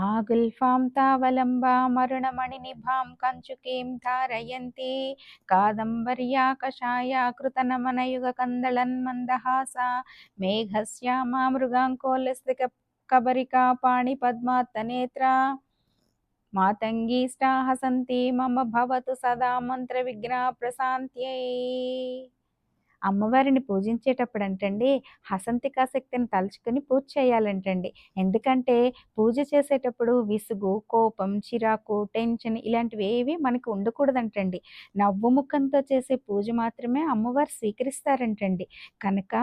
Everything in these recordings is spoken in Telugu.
ఆగుల్ఫాం తావలంబా తావలంబామరుణమణినిభాం కంచుకీం ధారయంతి. కాదంబర్యా కషాయా మందహాస మేఘశ్యామా మృగాంకోలస్తిక కబరికా పాణిపద్మాత్తనేత్ర. మాతంగీష్టా సంతి మమ భవతు సదా మంత్ర విఘ్న ప్రశాంత్యై అమ్మవారిని పూజించేటప్పుడు అంటండి హసంతికా శక్తిని తలుచుకొని పూజ చేయాలంటండి. ఎందుకంటే పూజ చేసేటప్పుడు విసుగు కోపం చిరాకు టెన్షన్ ఇలాంటివి ఏవి మనకి ఉండకూడదంటండి. నవ్వు ముఖంతో చేసే పూజ మాత్రమే అమ్మవారు స్వీకరిస్తారంటండి. కనుక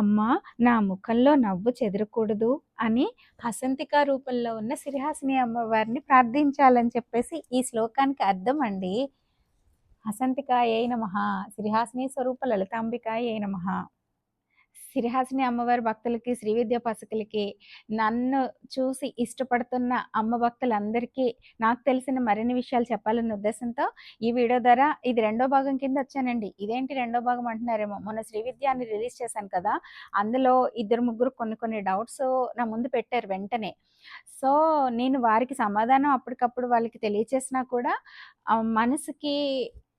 అమ్మ నా ముఖంలో నవ్వు చెదరకూడదు అని హసంతికా రూపంలో ఉన్న సిరిహాసిని అమ్మవారిని ప్రార్థించాలని చెప్పేసి ఈ శ్లోకానికి అర్థం అండి. హసంతికాయ నమ. శ్రీహాసిని స్వరూప లలితాంబికాయ నమ. శ్రీహాసిని అమ్మవారి భక్తులకి శ్రీవిద్య పసుకులకి నన్ను చూసి ఇష్టపడుతున్న అమ్మ భక్తులందరికీ నాకు తెలిసిన మరిన్ని విషయాలు చెప్పాలన్న ఉద్దేశంతో ఈ వీడియో ద్వారా ఇది రెండో భాగం కింద వచ్చానండి. ఇదేంటి రెండో భాగం అంటున్నారేమో? మొన్న శ్రీవిద్యాన్ని రిలీజ్ చేశాను కదా అందులో ఇద్దరు ముగ్గురు కొన్ని కొన్ని డౌట్స్ నా ముందు పెట్టారు వెంటనే. సో నేను వారికి సమాధానం అప్పటికప్పుడు వాళ్ళకి తెలియచేసినా కూడా మనసుకి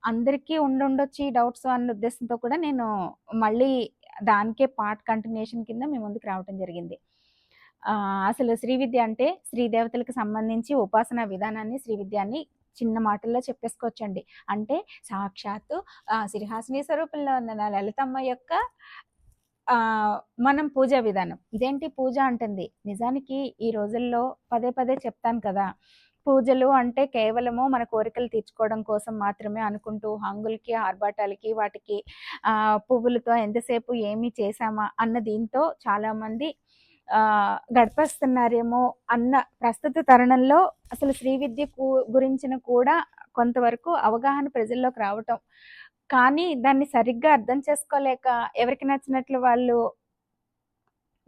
అందరికీ ఉండుండొచ్చు ఈ డౌట్స్ అన్న ఉద్దేశంతో కూడా నేను మళ్ళీ దానికే పార్ట్ కంటిన్యూషన్ కింద మీ ముందుకు రావటం జరిగింది. అసలు శ్రీ విద్య అంటే శ్రీ దేవతలకు సంబంధించి ఉపాసన విధానాన్ని శ్రీ విద్యాన్ని చిన్న మాటల్లో చెప్పేసుకోవచ్చండి. అంటే సాక్షాత్తు శ్రీహాసిని స్వరూపంలో ఉన్న లలితమ్మ యొక్క మనం పూజా విధానం. ఇదేంటి పూజ అంటుంది? నిజానికి ఈ రోజుల్లో పదే పదే చెప్తాను కదా. పూజలు అంటే కేవలము మన కోరికలు తీర్చుకోవడం కోసం మాత్రమే అనుకుంటూ హంగులకి ఆర్భాటాలకి వాటికి పువ్వులతో ఎంతసేపు ఏమి చేశామా అన్న దీంతో చాలామంది గడిపేస్తున్నారేమో అన్న ప్రస్తుత తరుణంలో అసలు శ్రీ విద్య గురించిన కూడా కొంతవరకు అవగాహన ప్రజల్లోకి రావటం. కానీ దాన్ని సరిగ్గా అర్థం చేసుకోలేక ఎవరికి నచ్చినట్లు వాళ్ళు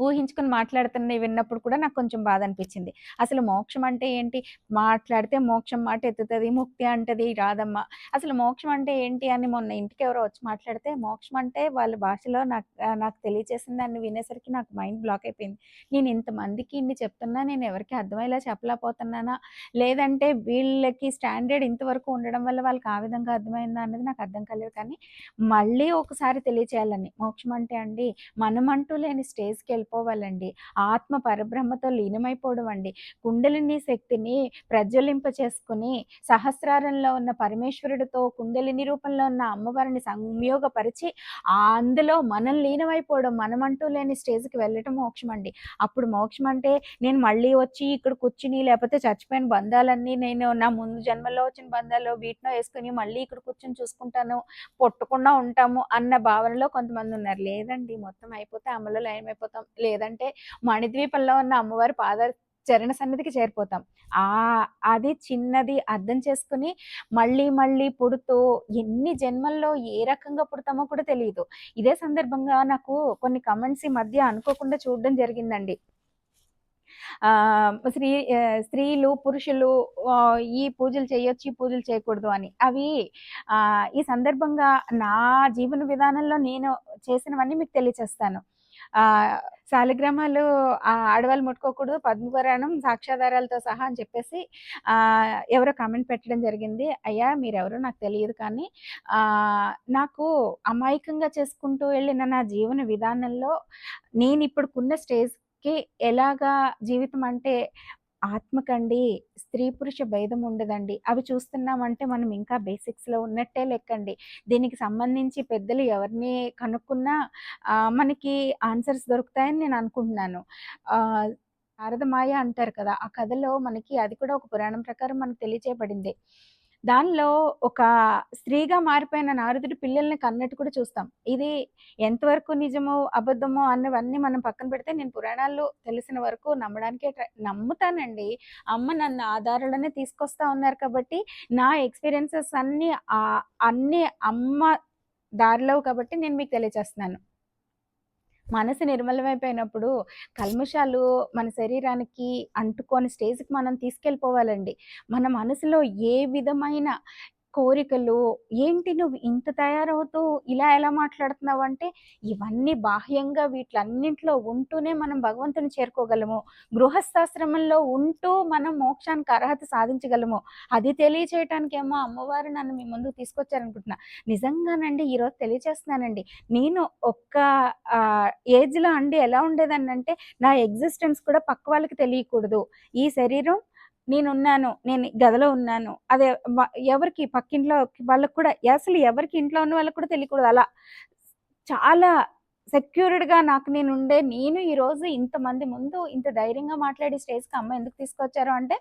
ఊహించుకుని మాట్లాడుతున్నవి విన్నప్పుడు కూడా నాకు కొంచెం బాధ అనిపించింది. అసలు మోక్షం అంటే ఏంటి? మాట్లాడితే మోక్షం మాట ఎత్తుతుంది ముక్తి అంటది రాదమ్మ. అసలు మోక్షం అంటే ఏంటి అని మొన్న ఇంటికి ఎవరో వచ్చి మాట్లాడితే మోక్షం అంటే వాళ్ళ భాషలో నాకు నాకు తెలియచేసిన దాన్ని వినేసరికి నాకు మైండ్ బ్లాక్ అయిపోయింది. నేను ఇంతమందికి ఇన్ని చెప్తున్నా నేను ఎవరికి అర్థమయ్యేలా చెప్పలేకపోతున్నానా? లేదంటే వీళ్ళకి స్టాండర్డ్ ఇంతవరకు ఉండడం వల్ల వాళ్ళకి ఆ విధంగా అర్థమైందా అనేది నాకు అర్థం కాలేదు. కానీ మళ్ళీ ఒకసారి తెలియచేయాలని. మోక్షం అంటే అండి మనమంటూ లేని స్టేజ్కి వెళ్ళి వెళ్ళిపోవాలండి. ఆత్మ పరబ్రహ్మతో లీనమైపోవడం అండి కుండలిని శక్తిని ప్రజ్వలింప చేసుకుని సహస్రారంలో ఉన్న పరమేశ్వరుడితో కుండలిని రూపంలో ఉన్న అమ్మవారిని సంయోగపరిచి అందులో మనం లీనమైపోవడం మనమంటూ లేని స్టేజ్కి వెళ్ళటం మోక్షం అండి అప్పుడు మోక్షం అంటే నేను మళ్ళీ వచ్చి ఇక్కడ కూర్చుని లేకపోతే చచ్చిపోయిన బంధాలన్నీ నేను నా ముందు జన్మలో వచ్చిన బంధాలు వీటిలో వేసుకుని మళ్ళీ ఇక్కడ కూర్చొని చూసుకుంటాను పొట్టకుండా ఉంటాము అన్న భావనలో కొంతమంది ఉన్నారు. లేదండి మొత్తం అయిపోతే అమలు లయమైపోతాం. లేదంటే మణిద్వీపంలో ఉన్న అమ్మవారి పాద చరణ సన్నిధికి చేరిపోతాం. ఆ అది చిన్నది అర్థం చేసుకుని మళ్ళీ మళ్ళీ పుడుతూ ఎన్ని జన్మల్లో ఏ రకంగా పుడతామో కూడా తెలియదు ఇదే సందర్భంగా నాకు కొన్ని కమెంట్స్ ఈ మధ్య అనుకోకుండా చూడడం జరిగిందండి. స్త్రీ స్త్రీలు పురుషులు ఈ పూజలు చేయొచ్చు ఈ పూజలు చేయకూడదు అని. అవి ఈ సందర్భంగా నా జీవన విధానంలో నేను చేసినవన్నీ మీకు తెలియచేస్తాను. శాలిగ్రామాలు ఆడవాళ్ళు ముట్టుకోకూడదు పద్మపురాణం సాక్ష్యాధారాలతో సహా అని చెప్పేసి ఎవరో కామెంట్ పెట్టడం జరిగింది. అయ్యా మీరెవరో నాకు తెలియదు కానీ నాకు అమాయకంగా చేసుకుంటూ వెళ్ళిన నా జీవన విధానంలో నేను ఇప్పుడుకున్న స్టేజ్కి ఎలాగా జీవితం అంటే ఆత్మకండి స్త్రీ పురుష భేదం ఉండదండి. అవి చూస్తున్నామంటే మనం ఇంకా బేసిక్స్లో ఉన్నట్టే లెక్కండి. దీనికి సంబంధించి పెద్దలు ఎవరిని కనుక్కున్నా మనకి ఆన్సర్స్ దొరుకుతాయని నేను అనుకుంటున్నాను. శారదమాయ అంటారు కదా ఆ కథలో మనకి అది కూడా ఒక పురాణం ప్రకారం మనకు తెలియచేయబడింది దానిలో ఒక స్త్రీగా మారిపోయిన నారదుడు పిల్లల్ని కన్నట్టు కూడా చూస్తాం. ఇది ఎంతవరకు నిజమో అబద్ధమో అన్నవన్నీ మనం పక్కన పెడితే నేను పురాణాల్లో తెలిసిన వరకు నమ్మడానికే నమ్ముతానండి. అమ్మ నన్ను ఆధారాలనే తీసుకొస్తా ఉన్నారు కాబట్టి నా ఎక్స్పీరియన్సెస్ అన్నీ అన్నీ అమ్మ దారిలో కాబట్టి నేను మీకు తెలియచేస్తున్నాను. మనసు నిర్మలమైపోయినప్పుడు కల్మషాలు మన శరీరానికి అంటుకొని స్టేజ్కి మనం తీసుకెళ్ళిపోవాలండి. మన మనసులో ఏ విధమైన కోరికలు ఏంటి నువ్వు ఇంత తయారవుతూ ఇలా ఎలా మాట్లాడుతున్నావు? అంటే ఇవన్నీ బాహ్యంగా వీటిలన్నింటిలో ఉంటూనే మనం భగవంతుని చేరుకోగలము. గృహస్థాశ్రమంలో ఉంటూ మనం మోక్షానికి అర్హత సాధించగలము. అది తెలియచేయటానికేమో అమ్మవారు నన్ను మీ ముందుకు తీసుకొచ్చారనుకుంటున్నా. నిజంగానండి ఈరోజు తెలియచేస్తున్నానండి. నేను ఒక్క ఏజ్లో అండి ఎలా ఉండేదాన్ని అంటే నా ఎగ్జిస్టెన్స్ కూడా పక్క వాళ్ళకి తెలియకూడదు. ఈ శరీరం నేనున్నాను నేను గదిలో ఉన్నాను. అదే ఎవరికి పక్కింట్లో వాళ్ళకి కూడా అసలు ఎవరికి ఇంట్లో ఉన్న వాళ్ళకి కూడా తెలియకూడదు. అలా చాలా సెక్యూర్డ్గా నాకు నేను ఉండే నేను ఈరోజు ఇంతమంది ముందు ఇంత ధైర్యంగా మాట్లాడి స్టేజ్కి అమ్మ ఎందుకు తీసుకొచ్చారు అంటే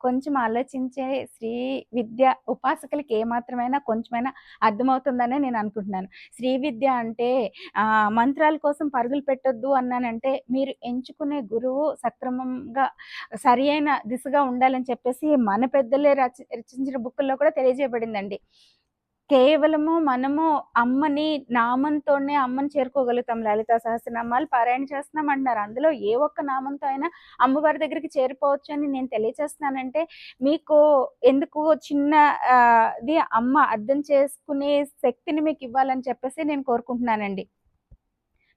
కొంచెం ఆలోచించే శ్రీ విద్య ఉపాసకులకి ఏమాత్రమైనా కొంచెమైనా అర్థమవుతుందనే నేను అనుకుంటున్నాను. శ్రీ విద్య అంటే మంత్రాల కోసం పరుగులు పెట్టొద్దు అన్నానంటే మీరు ఎంచుకునే గురువు సక్రమంగా సరి అయిన దిశగా ఉండాలని చెప్పేసి మన పెద్దలే రచ రచించిన బుక్కుల్లో కూడా తెలియజేయబడిందండి. కేవలము మనము అమ్మని నామంతోనే అమ్మని చేరుకోగలుగుతాం. లలిత సహస్రనామాలు పారాయణ చేస్తున్నాం అంటున్నారు అందులో ఏ ఒక్క నామంతో అయినా అమ్మవారి దగ్గరికి చేరిపోవచ్చు అని నేను తెలియచేస్తున్నానంటే మీకు ఎందుకు చిన్నది అమ్మ అర్థం చేసుకునే శక్తిని మీకు ఇవ్వాలని చెప్పేసి నేను కోరుకుంటున్నానండి.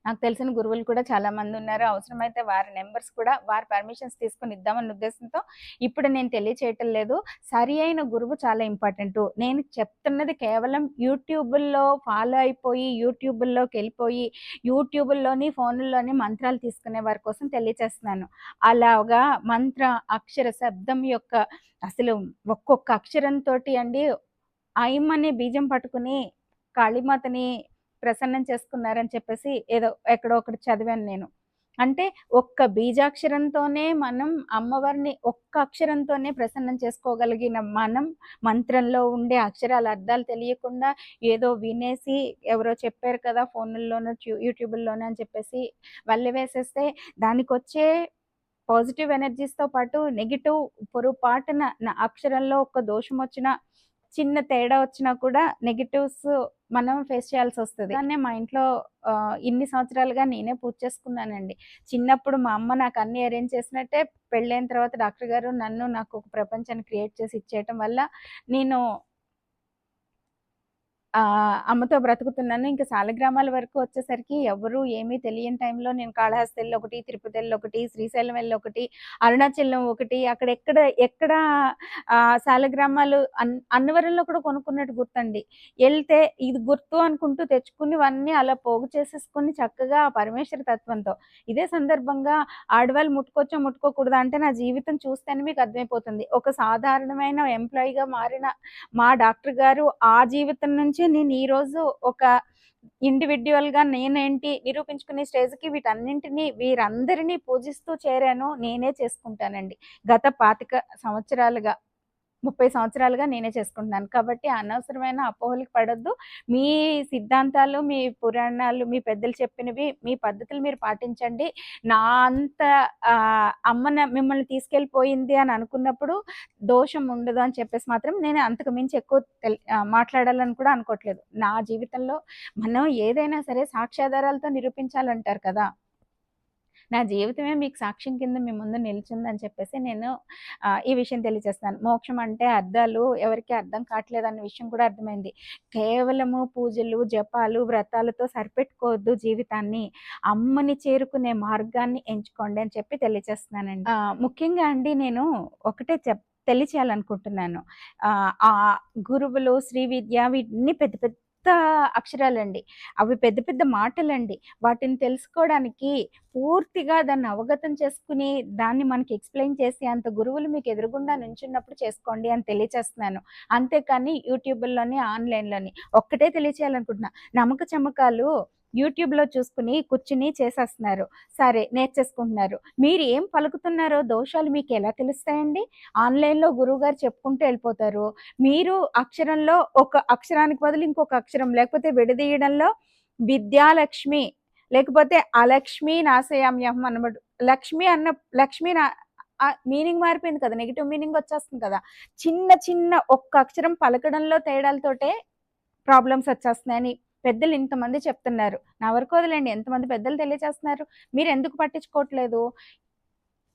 నాకు తెలిసిన గురువులు కూడా చాలా మంది ఉన్నారు. అవసరమైతే వారి నెంబర్స్ కూడా వారి పర్మిషన్స్ తీసుకుని ఇద్దామన్న ఉద్దేశంతో ఇప్పుడు నేను తెలియచేయటం లేదు. సరి అయిన గురువు చాలా ఇంపార్టెంట్. నేను చెప్తున్నది కేవలం యూట్యూబ్లో ఫాలో అయిపోయి యూట్యూబ్లోకి వెళ్ళిపోయి యూట్యూబ్లోని ఫోన్లోని మంత్రాలు తీసుకునే వారి కోసం తెలియచేస్తున్నాను. అలాగా మంత్ర అక్షర శబ్దం యొక్క అసలు ఒక్కొక్క అక్షరంతో అండి ఐమ్ అనే బీజం పట్టుకుని కాళీమాతని ప్రసన్నం చేసుకున్నారని చెప్పేసి ఏదో ఎక్కడో ఒకటి చదివాను నేను. అంటే ఒక్క బీజాక్షరంతోనే మనం అమ్మవారిని ఒక్క అక్షరంతోనే ప్రసన్నం చేసుకోగలిగిన మనం మంత్రంలో ఉండే అక్షరాల అర్థాలు తెలియకుండా ఏదో వినేసి ఎవరో చెప్పారు కదా ఫోన్లలోనూ యూట్యూబ్లోనూ అని చెప్పేసి వల్లి వేసేస్తే దానికి వచ్చే పాజిటివ్ ఎనర్జీస్తో పాటు నెగిటివ్ పొరపాటున నా అక్షరంలో ఒక దోషం వచ్చిన చిన్న తేడా వచ్చినా కూడా నెగిటివ్స్ మనం ఫేస్ చేయాల్సి వస్తుంది కానీ మా ఇంట్లో ఇన్ని సంవత్సరాలుగా నేనే పూజ చేసుకున్నానండి. చిన్నప్పుడు మా అమ్మ నాకు అన్ని అరేంజ్ చేసినట్టే పెళ్ళైన తర్వాత డాక్టర్ గారు నన్ను నాకు ఒక ప్రపంచాన్ని క్రియేట్ చేసి ఇచ్చేయటం వల్ల నేను అమ్మతో బ్రతుకుతున్నాను. ఇంకా సాలగ్రామాల వరకు వచ్చేసరికి ఎవరు ఏమీ తెలియని టైంలో నేను కాళహస్తిలో ఒకటి తిరుపతి ఒకటి శ్రీశైలం వెళ్ళి ఒకటి అరుణాచలం ఒకటి అక్కడ ఎక్కడ ఎక్కడ సాలగ్రామాలు అన్ అన్నవరంలో కూడా కొనుక్కున్నట్టు గుర్తండి. వెళ్తే ఇది గుర్తు అనుకుంటూ తెచ్చుకునివన్నీ అలా పోగు చేసేసుకుని చక్కగా పరమేశ్వర తత్వంతో. ఇదే సందర్భంగా ఆడవాళ్ళు ముట్టుకోవచ్చో ముట్టుకోకూడదా అంటే నా జీవితం చూస్తేనే మీకు అర్థమైపోతుంది. ఒక సాధారణమైన ఎంప్లాయీగా మారిన మా డాక్టర్ గారు ఆ జీవితం నుంచి నుంచి నేను ఈరోజు ఒక ఇండివిజువల్గా నేనేంటి నిరూపించుకునే స్టేజ్కి వీటన్నింటినీ వీరందరినీ పూజిస్తూ చేరాను నేనే చేసుకుంటానండి. గత పాతిక సంవత్సరాలుగా. ముప్పై సంవత్సరాలుగా నేనే చేసుకుంటున్నాను. కాబట్టి అనవసరమైన అపోహలకు పడద్దు. మీ సిద్ధాంతాలు మీ పురాణాలు మీ పెద్దలు చెప్పినవి మీ పద్ధతులు మీరు పాటించండి. నా అంత అమ్మన మిమ్మల్ని తీసుకెళ్ళిపోయింది అని అనుకున్నప్పుడు దోషం ఉండదు అని చెప్పేసి మాత్రం నేను అంతకు మించి ఎక్కువ మాట్లాడాలని కూడా అనుకోవట్లేదు. నా జీవితంలో మనం ఏదైనా సరే సాక్ష్యాధారాలతో నిరూపించాలంటారు కదా. నా జీవితమే మీకు సాక్ష్యం కింద మీ ముందు నిలిచిందని చెప్పేసి నేను ఈ విషయం తెలియజేస్తాను మోక్షం అంటే అర్థాలు ఎవరికి అర్థం కావట్లేదు అన్న విషయం కూడా అర్థమైంది. కేవలము పూజలు జపాలు వ్రతాలతో సరిపెట్టుకోవద్దు జీవితాన్ని. అమ్మని చేరుకునే మార్గాన్ని ఎంచుకోండి అని చెప్పి తెలియజేస్తున్నానండి. ముఖ్యంగా అండి నేను ఒకటే చెప్ తెలియచేయాలనుకుంటున్నాను. ఆ గురువులు శ్రీ విద్య వీటిని పెద్ద పెద్ద అక్షరాలండి. అవి పెద్ద పెద్ద మాటలండి. వాటిని తెలుసుకోవడానికి పూర్తిగా దాన్ని అవగతం చేసుకుని దాన్ని మనకి ఎక్స్ప్లెయిన్ చేసి అంత గురువులు మీకు ఎదురుగుండా నుంచున్నప్పుడు చేసుకోండి అని తెలియచేస్తున్నాను. అంతేకాని యూట్యూబ్లోని ఆన్లైన్లోని ఒక్కటే తెలియచేయాలనుకుంటున్నా. నమ్మక చమకాలు యూట్యూబ్లో చూసుకుని కూర్చుని చేసేస్తున్నారు. సరే నేర్చేసుకుంటున్నారు. మీరు ఏం పలుకుతున్నారో దోషాలు మీకు ఎలా తెలుస్తాయండి? ఆన్లైన్లో గురువుగారు చెప్పుకుంటూ వెళ్ళిపోతారు. మీరు అక్షరంలో ఒక అక్షరానికి బదులు ఇంకొక అక్షరం లేకపోతే విడదీయడంలో విద్యాలక్ష్మి లేకపోతే అలక్ష్మి నాశయామ్యం అన్నమాట. లక్ష్మి అన్న లక్ష్మి నా మీనింగ్ మారిపోయింది కదా నెగిటివ్ మీనింగ్ వచ్చేస్తుంది కదా. చిన్న చిన్న ఒక్క అక్షరం పలకడంలో తేడాలతోటే ప్రాబ్లమ్స్ వచ్చేస్తున్నాయని పెద్దలు ఇంతమంది చెప్తున్నారు. నా వరకు వదిలేండి ఎంతమంది పెద్దలు తెలియజేస్తున్నారు? మీరు ఎందుకు పట్టించుకోవట్లేదు?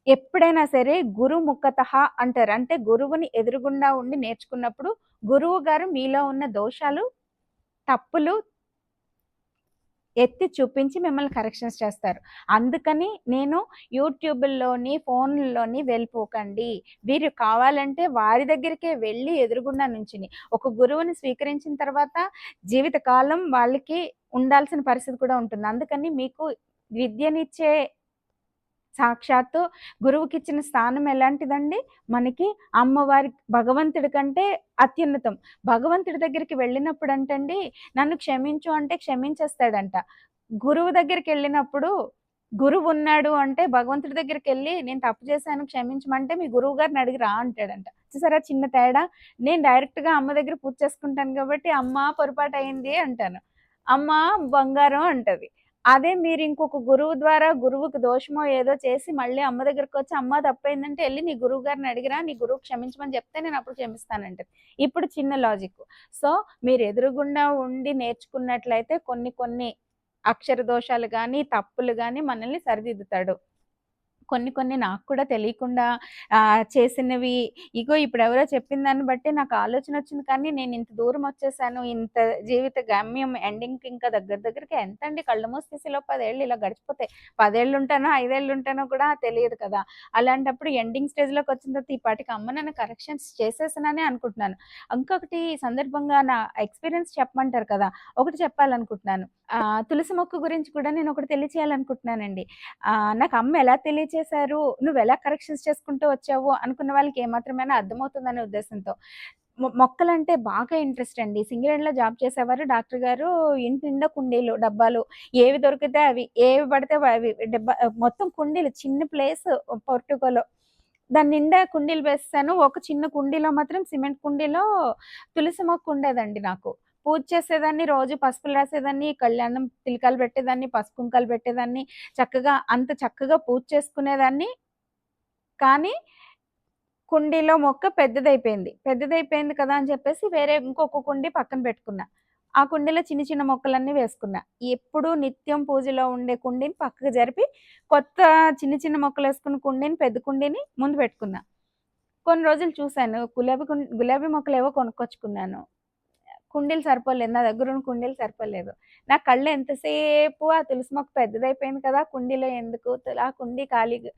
ఎప్పుడైనా సరే గురు ముఖత అంటారు. అంటే గురువుని ఎదురుగుండా ఉండి నేర్చుకున్నప్పుడు గురువు గారు మీలో ఉన్న దోషాలు, తప్పులు ఎత్తి చూపించి మిమ్మల్ని కరెక్షన్స్ చేస్తారు. అందుకని నేను యూట్యూబ్లోని ఫోన్లోని వెళ్ళిపోకండి. వీరు కావాలంటే వారి దగ్గరికే వెళ్ళి ఎదురుగుండా నుంచుని ఒక గురువుని స్వీకరించిన తర్వాత జీవితకాలం వాళ్ళకి ఉండాల్సిన పరిస్థితి కూడా ఉంటుంది. అందుకని మీకు విద్యనిచ్చే సాక్షాత్తు గురువుకి ఇచ్చిన స్థానం ఎలాంటిదండి? మనకి అమ్మవారి భగవంతుడి కంటే అత్యున్నతం. భగవంతుడి దగ్గరికి వెళ్ళినప్పుడు అంటండి నన్ను క్షమించు అంటే క్షమించేస్తాడంట. గురువు దగ్గరికి వెళ్ళినప్పుడు గురువు ఉన్నాడు అంటే భగవంతుడి దగ్గరికి వెళ్ళి నేను తప్పు చేశాను క్షమించమంటే మీ గురువు గారిని అడిగి రా అంటాడంట. చూసారా చిన్న తేడా? నేను డైరెక్ట్‌గా అమ్మ దగ్గర పూజ చేసుకుంటాను కాబట్టి అమ్మ పొరపాటు అయింది అంటాను. అమ్మ బంగారం అంటది. అదే మీరు ఇంకొక గురువు ద్వారా గురువుకి దోషమో ఏదో చేసి మళ్ళీ అమ్మ దగ్గరకొచ్చి అమ్మ తప్పైందంటే వెళ్ళి నీ గురువు గారిని అడిగిరా నీ గురువు క్షమించమని చెప్తే నేను అప్పుడు క్షమిస్తానంటది. ఇప్పుడు చిన్న లాజిక్. సో మీరు ఎదురుగుండా ఉండి నేర్చుకున్నట్లయితే కొన్ని కొన్ని అక్షర దోషాలు కానీ తప్పులు కానీ మనల్ని సరిదిద్దుతాడు. కొన్ని కొన్ని నాకు కూడా తెలియకుండా చేసినవి ఇగో ఇప్పుడెవరో చెప్పిన దాన్ని బట్టి నాకు ఆలోచన వచ్చింది కానీ నేను ఇంత దూరం వచ్చేసాను. ఇంత జీవిత గమ్యం ఎండింగ్‌కి ఇంకా దగ్గర దగ్గరికి ఎంత అండి కళ్ళు మూసి తీసి ఈలోపు 10 ఏళ్ళు ఇలా గడిచిపోతాయి. పదేళ్ళు ఉంటానో ఐదేళ్ళు ఉంటానో కూడా తెలియదు కదా! అలాంటప్పుడు ఎండింగ్ స్టేజ్లోకి వచ్చిన తర్వాత ఈ పాటికి అమ్మ నన్ను కరెక్షన్స్ చేసేసాననే అనుకుంటున్నాను. ఇంకొకటి సందర్భంగా నా ఎక్స్‌పీరియన్స్ చెప్పమంటారు కదా! ఒకటి చెప్పాలనుకుంటున్నాను. తులసి మొక్క గురించి కూడా నేను ఒకటి తెలియచేయాలనుకుంటున్నానండి. నాకు అమ్మ ఎలా చేసారు నువ్వు ఎలా కరెక్షన్స్ చేసుకుంటూ వచ్చావు అనుకున్న వాళ్ళకి ఏమాత్రమైనా అర్థమవుతుందనే ఉద్దేశంతో. మొక్కలంటే బాగా ఇంట్రెస్ట్ అండి. సింగరేణిలో జాబ్ చేసేవారు డాక్టర్ గారు ఇంటి నిండా కుండీలు, డబ్బాలు ఏవి దొరికితే అవి, ఏవి పడితే అవి డబ్బా మొత్తం కుండీలు చిన్న ప్లేస్ పోర్టికోలో. దాని నిండా కుండీలు వేస్తాను ఒక చిన్న కుండీలో మాత్రం సిమెంట్ కుండీలో తులసి మొక్క ఉండేదండి నాకు. పూజ చేసేదాన్ని, రోజు పసుపులు రాసేదాన్ని, కళ్యాణం తిలకాలు పెట్టేదాన్ని, పసుపు కుంకాలు పెట్టేదాన్ని. చక్కగా అంత చక్కగా పూజ చేసుకునేదాన్ని. కానీ కుండీలో మొక్క పెద్దదైపోయింది. పెద్దదైపోయింది కదా! అని చెప్పేసి వేరే ఇంకొక కుండీ పక్కన పెట్టుకున్నా. ఆ కుండీలో చిన్న చిన్న మొక్కలన్నీ వేసుకున్నా. ఎప్పుడూ నిత్యం పూజలో ఉండే కుండీని పక్కకు జరిపి కొత్త చిన్న చిన్న మొక్కలు వేసుకున్న కుండీని పెద్ద కుండీని ముందు పెట్టుకున్నా. కొన్ని రోజులు చూశాను గులాబీ కుం గులాబీ మొక్కలేవో కొనుక్కొచ్చుకున్నాను. కుండీలు సరిపోలేదు. నా దగ్గర ఉన్న కుండీలు సరిపోలేదు. నా కళ్ళు ఎంతసేపు ఆ తులసి మొక్క పెద్దదైపోయింది కదా! కుండీలో ఎందుకు ఆ కుండీ ఖాళీగా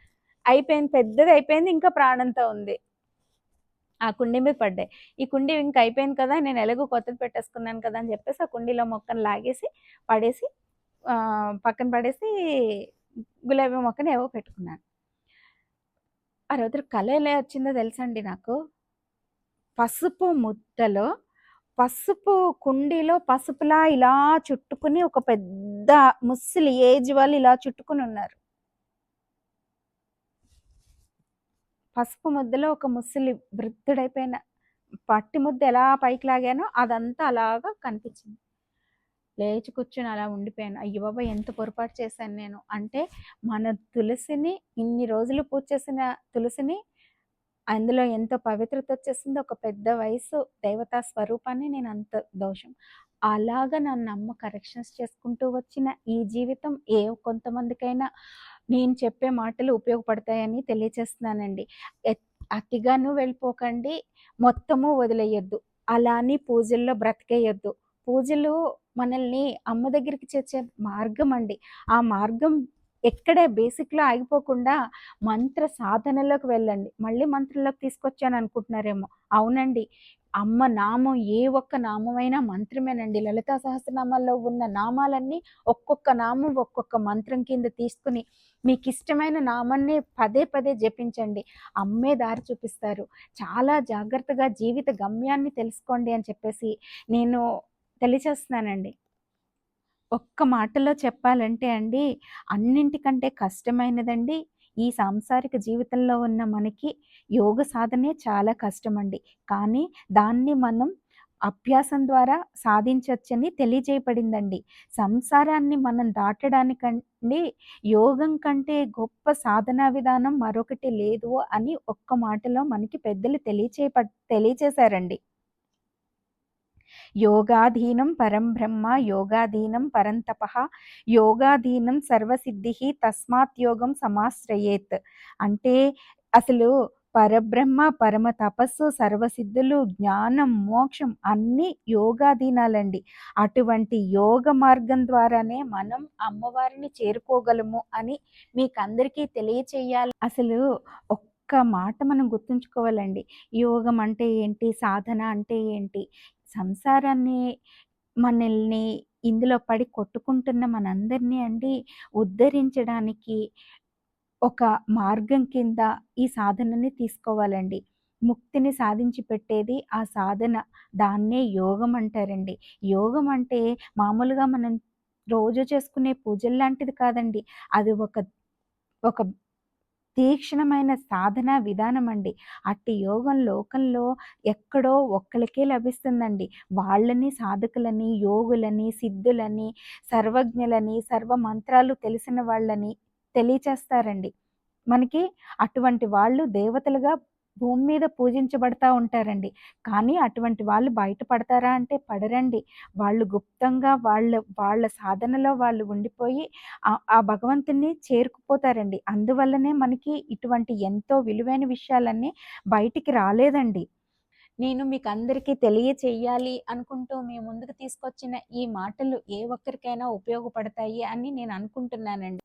అయిపోయింది. పెద్దది అయిపోయింది ఇంకా ప్రాణంతో ఉంది. ఆ కుండీ మీద పడ్డాయి. ఈ కుండీ ఇంకా అయిపోయింది కదా! నేను ఎలాగో కొత్తది పెట్టేసుకున్నాను కదా! అని చెప్పేసి ఆ కుండీలో మొక్కను లాగేసి పడేసి పక్కన పడేసి గులాబీ మొక్కని ఏవో పెట్టుకున్నాను. ఆ రోజు కళ ఎలా వచ్చిందో తెలుసండి నాకు? పసుపు ముద్దలో పసుపు కుండీలో పసుపులా ఇలా చుట్టుకుని ఒక పెద్ద ముసలి ఏజ్ వాళ్ళు ఇలా చుట్టుకుని ఉన్నారు పసుపు ముద్దలో ఒక ముసలి వృద్ధుడైపోయిన పట్టి ముద్ద ఎలా పైకి లాగానో అదంతా అలాగా కనిపించింది. లేచి కూర్చొని అలా ఉండిపోయాను. అయ్యో బాబా ఎంత పొరపాటు చేశాను నేను. అంటే మన తులసిని ఇన్ని రోజులు పూజ చేసిన తులసిని అందులో ఎంతో పవిత్రత వచ్చేసింది. ఒక పెద్ద వయసు దేవతా స్వరూపాన్ని నేను అంత దోషం. అలాగా నన్ను అమ్మ కరెక్షన్స్ చేసుకుంటూ వచ్చిన ఈ జీవితం ఏ కొంతమందికైనా నేను చెప్పే మాటలు ఉపయోగపడతాయని తెలియచేస్తున్నానండి. ఎత్ అతిగాను వెళ్ళిపోకండి. మొత్తము వదిలేయొద్దు. అలా అని పూజల్లో బ్రతికేయొద్దు. పూజలు మనల్ని అమ్మ దగ్గరికి చేర్చే మార్గం అండి. ఆ మార్గం ఎక్కడే బేసిక్‌లో ఆగిపోకుండా మంత్ర సాధనలోకి వెళ్ళండి. మళ్ళీ మంత్రంలోకి తీసుకొచ్చాను అనుకుంటున్నారేమో! అవునండి. అమ్మ నామం ఏ ఒక్క నామమైనా మంత్రమేనండి. లలితా సహస్రనామాల్లో ఉన్న నామాలన్నీ ఒక్కొక్క నామం ఒక్కొక్క మంత్రం కింద తీసుకుని మీకు ఇష్టమైన నామాన్ని పదే పదే జపించండి. అమ్మే దారి చూపిస్తారు. చాలా జాగ్రత్తగా జీవిత గమ్యాన్ని తెలుసుకోండి అని చెప్పేసి నేను తెలియచేస్తున్నానండి. ఒక్క మాటలో చెప్పాలంటే అండి అన్నింటికంటే కష్టమైనదండి ఈ సాంసారిక జీవితంలో ఉన్న మనకి యోగ సాధనే చాలా కష్టమండి. కానీ దాన్ని మనం అభ్యాసం ద్వారా సాధించవచ్చని తెలియజేయబడిందండి. సంసారాన్ని మనం దాటడానికండి యోగం కంటే గొప్ప సాధనా విధానం మరొకటి లేదు అని ఒక్క మాటలో మనకి పెద్దలు తెలియచేయప తెలియచేశారండి. యోగాధీనం పరం బ్రహ్మ యోగాధీనం పరంతప యోగాధీనం సర్వసిద్ధి తస్మాత్ యోగం సమాశ్రయేత్ అంటే అసలు పరబ్రహ్మ పరమ తపస్సు సర్వసిద్ధులు జ్ఞానం మోక్షం అన్నీ యోగాధీనాలండి. అటువంటి యోగ మార్గం ద్వారానే మనం అమ్మవారిని చేరుకోగలము అని మీకు అందరికీ తెలియచేయాలి. అసలు ఒక్క మాట మనం గుర్తుంచుకోవాలండి. యోగం అంటే ఏంటి? సాధన అంటే ఏంటి? సంసారాన్ని మనల్ని ఇందులో పడి కొట్టుకుంటున్న మనందరినీ అండి ఉద్ధరించడానికి ఒక మార్గం కింద ఈ సాధనని తీసుకోవాలండి. ముక్తిని సాధించి పెట్టేది ఆ సాధన. దాన్నే యోగం అంటారండి. యోగం అంటే మామూలుగా మనం రోజు చేసుకునే పూజలు లాంటిది కాదండి. అది ఒక ఒక తీక్షణమైన సాధన విధానం అండి అట్టి యోగం లోకంలో ఎక్కడో ఒక్కరికే లభిస్తుందండి. వాళ్ళని సాధకులని యోగులని సిద్ధులని సర్వజ్ఞులని సర్వ మంత్రాలు తెలిసిన వాళ్ళని తెలియచేస్తారండి. మనకి అటువంటి వాళ్ళు దేవతలుగా భూమి మీద పూజించబడతా ఉంటారండి. కానీ అటువంటి వాళ్ళు బయటపడతారా అంటే పడరండి. వాళ్ళు గుప్తంగా వాళ్ళ వాళ్ళ సాధనలో వాళ్ళు ఉండిపోయి ఆ భగవంతుని చేరుకుపోతారండి. అందువల్లనే మనకి ఇటువంటి ఎంతో విలువైన విషయాలన్నీ బయటికి రాలేదండి. నేను మీకు అందరికీ తెలియచేయాలి అనుకుంటూ మీ ముందుకు తీసుకొచ్చిన ఈ మాటలు ఏ ఒక్కరికైనా ఉపయోగపడతాయి అని నేను అనుకుంటున్నానండి.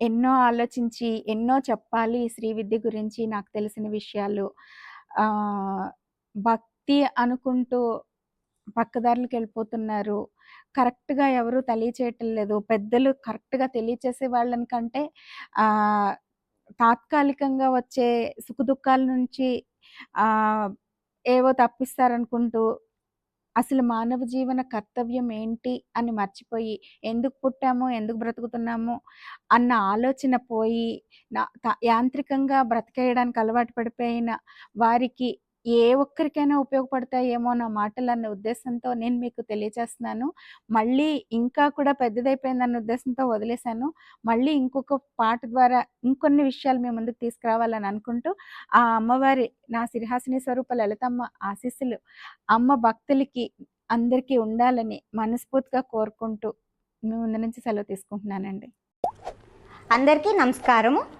ఎన్నో ఆలోచించి ఎన్నో చెప్పాలి శ్రీ విద్య గురించి నాకు తెలిసిన విషయాలు. భక్తి అనుకుంటూ పక్కదారులకు వెళ్ళిపోతున్నారు. కరెక్ట్గా ఎవరు తెలియచేయటం లేదు. పెద్దలు కరెక్ట్గా తెలియచేసే వాళ్ళని కంటే తాత్కాలికంగా వచ్చే సుఖదుఖాల నుంచి ఏవో తప్పిస్తారనుకుంటూ అసలు మానవ జీవన కర్తవ్యం ఏంటి అని మర్చిపోయి ఎందుకు పుట్టాము ఎందుకు బ్రతుకుతున్నాము అన్న ఆలోచన పోయి నా యాంత్రికంగా బ్రతికేయడానికి అలవాటు పడిపోయిన వారికి ఏ ఒక్కరికైనా ఉపయోగపడతాయేమో నా మాటలు అన్న ఉద్దేశంతో నేను మీకు తెలియజేస్తున్నాను. మళ్ళీ ఇంకా కూడా పెద్దదైపోయిందన్న ఉద్దేశంతో వదిలేశాను. మళ్ళీ ఇంకొక పాట ద్వారా ఇంకొన్ని విషయాలు మేము ముందుకు తీసుకురావాలని అనుకుంటూ ఆ అమ్మవారి నా సిరిహాసిని స్వరూప లలితమ్మ ఆశీస్సులు అమ్మ భక్తులకి అందరికీ ఉండాలని మనస్ఫూర్తిగా కోరుకుంటూ మీ ముందు నుంచి సెలవు తీసుకుంటున్నానండి. అందరికీ నమస్కారము.